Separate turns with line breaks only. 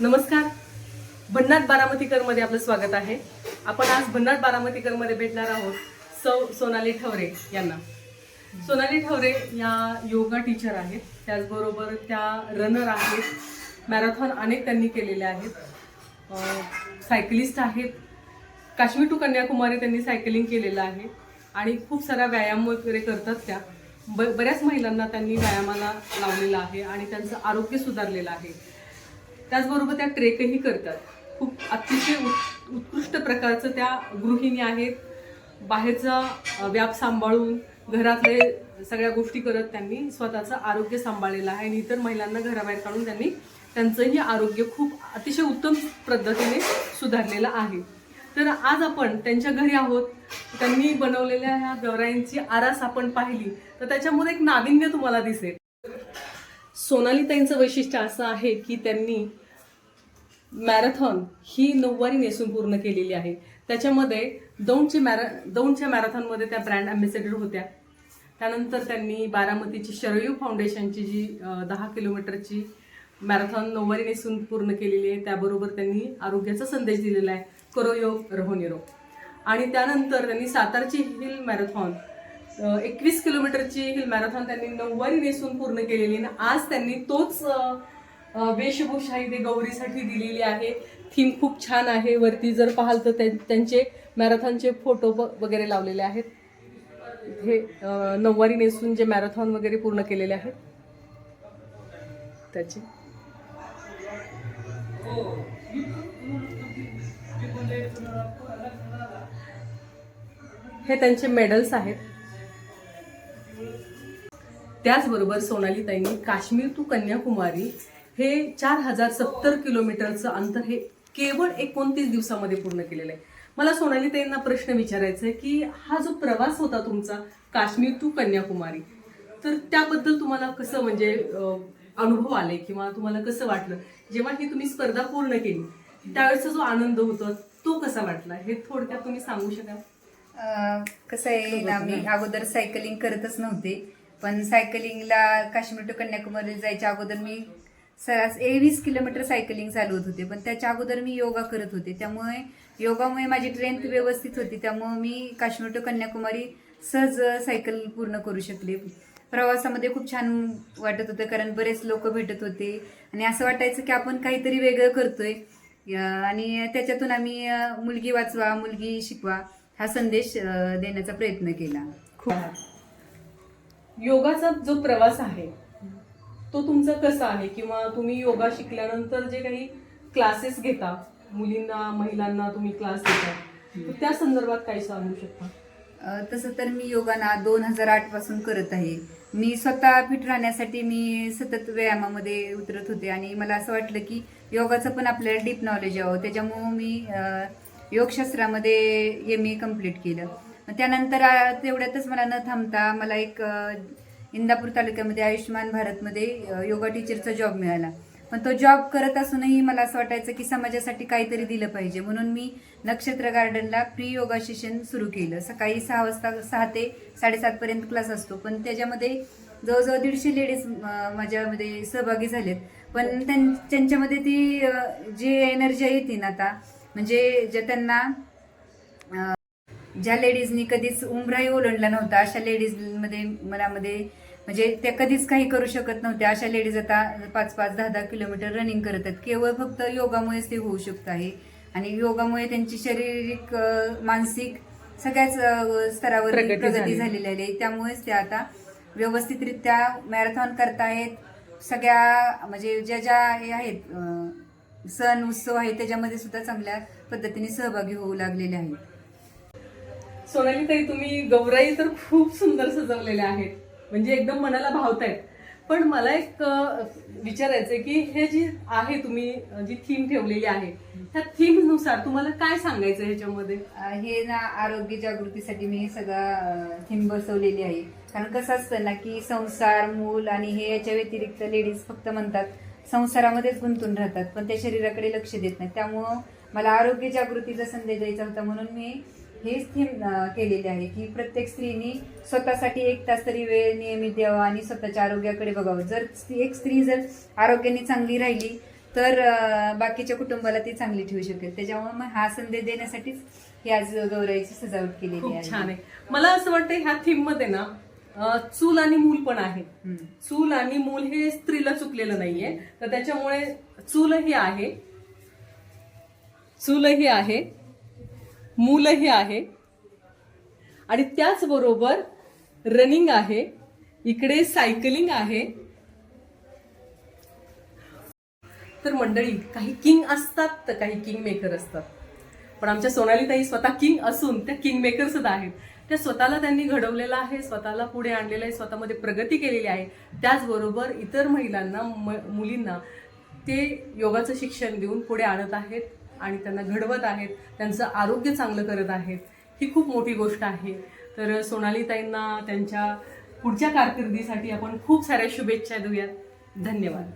नमस्कार. भन्नाट बारामतीकरमध्ये आपलं स्वागत आहे. आपण आज भन्नाट बारामतीकरमध्ये भेटणार आहोत सौ सोनाली ठवरे यांना. सोनाली ठवरे या योगा टीचर आहेत. त्याचबरोबर त्या रनर आहेत. मॅरेथॉन अनेक त्यांनी केलेले आहेत. सायकलिस्ट आहेत. काश्मीर टू कन्याकुमारी त्यांनी सायकलिंग केलेलं आहे. आणि खूप सारा व्यायाम वगैरे करतात त्या. ब बऱ्याच महिलांना त्यांनी व्यायामाला लावलेला आहे आणि त्यांचं आरोग्य सुधारलेलं आहे. त्याचबरोबर त्या ट्रेकही करतात. खूप अतिशय उत् उत्कृष्ट प्रकारचं त्या गृहिणी आहेत. बाहेरचा व्याप सांभाळून घरातले सगळ्या गोष्टी करत त्यांनी स्वतःचं आरोग्य सांभाळलेलं आहे. आणि इतर महिलांना घराबाहेर काढून त्यांनी त्यांचंही आरोग्य खूप अतिशय उत्तम पद्धतीने सुधारलेलं आहे. तर आज आपण त्यांच्या घरी आहोत. त्यांनी बनवलेल्या ह्या गौराईंची आरास आपण पाहिली. तर त्याच्यामध्ये एक नाविन्य तुम्हाला दिसेल. सोनालीताईंचं वैशिष्ट्य असं आहे की त्यांनी मॅरेथॉन ही नऊवारी नेसून पूर्ण केलेली आहे. त्याच्यामध्ये दौंडची मॅरा दौंडच्या मॅरेथॉनमध्ये त्या ब्रँड ॲम्बेसेडर होत्या. त्यानंतर त्यांनी बारामतीची शरयू फाउंडेशनची जी दहा किलोमीटरची मॅरेथॉन नऊवारी नेसून पूर्ण केलेली आहे त्याबरोबर त्यांनी आरोग्याचा संदेश दिलेला आहे करो योग रहो निरोग आणि त्यानंतर त्यांनी सातारची हिल मॅरेथॉन एकवीस किलोमीटरची हिल मॅरेथॉन त्यांनी नऊवारी नेसून पूर्ण केलेली आणि आज त्यांनी तोच वेशभूषा इथे गौरीसाठी दिलेली आहे. थीम खूप छान आहे. वरती जर पाहाल तर त्यां- त्यांचे मॅरेथॉनचे फोटो वगैरे लावलेले आहेत. हे नऊवारी नेसून जे मॅरेथॉन वगैरे पूर्ण केलेले आहेत. त्याचे. हे त्यांचे मेडल्स आहेत. त्याचबरोबर सोनालीताईंनी काश्मीर टू कन्याकुमारी हे चार हजार सत्तर किलोमीटरचं अंतर हे केवळ एकोणतीस दिवसामध्ये पूर्ण केलेलं आहे. मला सोनालीताईंना प्रश्न विचारायचा आहे की हा जो प्रवास होता तुमचा काश्मीर टू कन्याकुमारी तर त्याबद्दल तुम्हाला कसं म्हणजे अनुभव आले किंवा तुम्हाला कसं वाटलं? जेव्हा ही तुम्ही स्पर्धा पूर्ण केली त्यावेळेचा जो आनंद होता तो कसा वाटला? हे थोडक्यात तुम्ही सांगू शकाल?
कसं आहे आम्ही अगोदर सायकलिंग करतच नव्हते. पण सायकलिंगला काश्मीर टू कन्याकुमारी जायच्या अगोदर मी सरास वीस किलोमीटर सायकलिंग चालवत होते. पण त्याच्या अगोदर मी योगा करत होते. त्यामुळे योगामुळे माझी ट्रेंथ व्यवस्थित होती. त्यामुळे मी काश्मीर टू कन्याकुमारी सहज सायकल पूर्ण करू शकले. प्रवासामध्ये खूप छान वाटत होतं कारण बरेच लोक भेटत होते. आणि असं वाटायचं की आपण काहीतरी वेगळं करतोय. आणि त्याच्यातून आम्ही मुलगी वाचवा मुलगी शिकवा हा संदेश देण्याचा प्रयत्न केला.
खूप. योगाचा जो प्रवास आहे तो तुमचा कसा आहे? किंवा तुम्ही योगा शिकल्यानंतर जे काही क्लासेस घेता मुलींना महिलांना तुम्ही क्लास देता त्या संदर्भात काय सांगू शकता?
तसं तर मी योगा ना दोन हजार आठपासून करत आहे. मी स्वतः फिट राहण्यासाठी मी सतत व्यायामामध्ये उतरत होते आणि मला असं वाटलं की योगाचं पण आपल्याला डीप नॉलेज यावं. त्याच्यामुळं मी योगशास्त्रामध्ये एम ए कंप्लीट केलं. त्यानंतर तेवढ्यातच मला न थांबता मला एक इंदापूर तालुक्यामध्ये आयुष्यमान भारतमध्ये योगा टीचरचा जॉब मिळाला. पण तो जॉब करत असूनही मला असं वाटायचं की समाजासाठी काहीतरी दिलं पाहिजे. म्हणून मी नक्षत्र गार्डनला प्री योगा सेशन सुरू केलं. सकाळी सहा वाजता सहा ते साडेसातपर्यंत क्लास असतो. पण त्याच्यामध्ये जवळजवळ दीडशे लेडीज माझ्यामध्ये सहभागी झालेत. पण त्यांच्यामध्ये ती जी एनर्जी येते ना आता म्हणजे ज्या त्यांना ज्या लेडीजनी कधीच उमराही ओलांडला नव्हता अशा लेडीजमध्ये मनामध्ये म्हणजे त्या कधीच काही करू शकत नव्हत्या. अशा लेडीज आता पाच पाच दहा दहा किलोमीटर रनिंग करत आहेत. केवळ फक्त योगामुळेच ते होऊ शकत आहे. आणि योगामुळे त्यांची शारीरिक मानसिक सगळ्याच स्तरावर
प्रगती
प्रगती
झाली.
झालेली आहे. त्यामुळेच त्या आता व्यवस्थितरित्या मॅरेथॉन करतायत. सगळ्या म्हणजे ज्या ज्या हे आहेत सण उत्सव आहेत त्याच्यामध्ये सुद्धा चांगल्या पद्धतीने सहभागी होऊ लागलेले आहेत.
सोनाली ताई तुम्ही गौराई तर खूप सुंदर सजवलेल्या आहेत. म्हणजे एकदम मनाला भावतायत. पण मला एक विचारायचंय की हे जी आहे तुम्ही जी थीम ठेवलेली आहे त्या थीमनुसार तुम्हाला काय सांगायचं ह्याच्यामध्ये?
हे ना आरोग्य जागृतीसाठी मी सगळा थीम बसवलेली आहे. कारण कसं असतं ना की संसार मूल आणि हे याच्या व्यतिरिक्त लेडीज फक्त म्हणतात संसारामध्येच गुंतून राहतात. पण त्या शरीराकडे लक्ष देत नाही त्यामुळं मला आरोग्य जागृतीचा संदेश द्यायचा होता म्हणून मी हेच थीम केलेले आहे की प्रत्येक स्त्रीनी स्वतःसाठी एक तास तरी वेळ नियमित द्यावा आणि स्वतःच्या आरोग्याकडे बघावं. जर एक स्त्री जर आरोग्याने चांगली राहिली तर बाकीच्या कुटुंबाला ती चांगली ठेवू शकेल. त्याच्यामुळे मग हा संदेश देण्यासाठीच ही आज गौराईची सजावट केलेली आहे.
छान आहे. मला असं वाटतं ह्या थीममध्ये ना चूल आणि मूल पण आहे. चूल आणि मूल हे स्त्रीला चुकलेलं नाहीये. तर त्याच्यामुळे चूलही आहे. चूलही आहे. मूलही आहे. आणि त्याचबरोबर रनिंग आहे. इकडे सायकलिंग आहे. तर मंडळी काही किंग असतात तर काही किंग मेकर असतात. पण आमच्या सोनाली ताई स्वतः किंग असून त्या किंग मेकर सुद्धा आहेत. त्या स्वतःला त्यांनी घडवलेलं आहे स्वतःला पुढे आणलेलं आहे स्वतःमध्ये प्रगती केलेली आहे. त्याचबरोबर इतर महिलांना म- मुलींना ते योगाचं शिक्षण देऊन पुढे आणत आहेत. आणि त्यांना घडवत आहेत त्यांचं आरोग्य चांगलं करत आहेत ही खूप मोठी गोष्ट आहे. तर सोनालीताईंना त्यांच्या पुढच्या कारकिर्दीसाठी आपण खूप साऱ्या शुभेच्छा देऊयात. धन्यवाद.